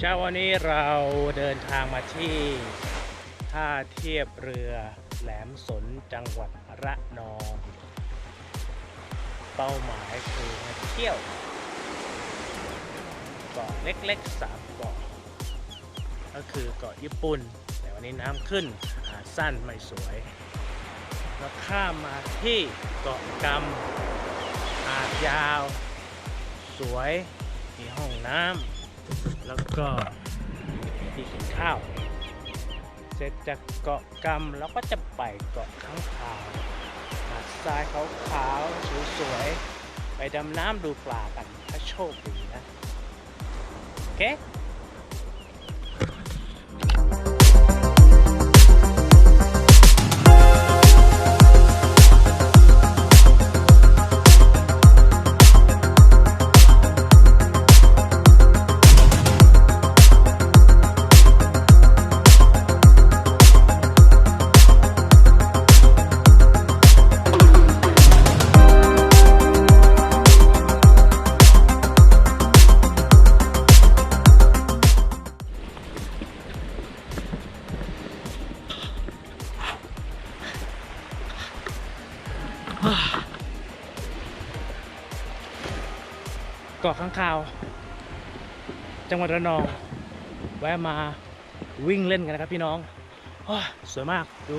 เช้าวันนี้เราเดินทางมาที่ท่าเทียบเรือแหลมสนจังหวัดระนอง เป้าหมายคือมาเที่ยวเกาะเล็กๆสามเกาะก็คือเกาะญี่ปุ่น แต่วันนี้น้ำขึ้นหาดสั้นไม่สวย แล้วข้ามมาที่เกาะกำหาดยาว สวยมีห้องน้ำ แล้วก็ที่กินข้าว เสร็จจากเกาะกำแล้วก็จะไปเกาะข้างขาวหาดทรายขาวๆสวยๆไปดำน้ำดูปลากันถ้าโชคดีนะ โอเค เกาะข้างคาว จังหวัดระนอง แวะมาวิ่งเล่นกันนะครับพี่น้องสวยมากดู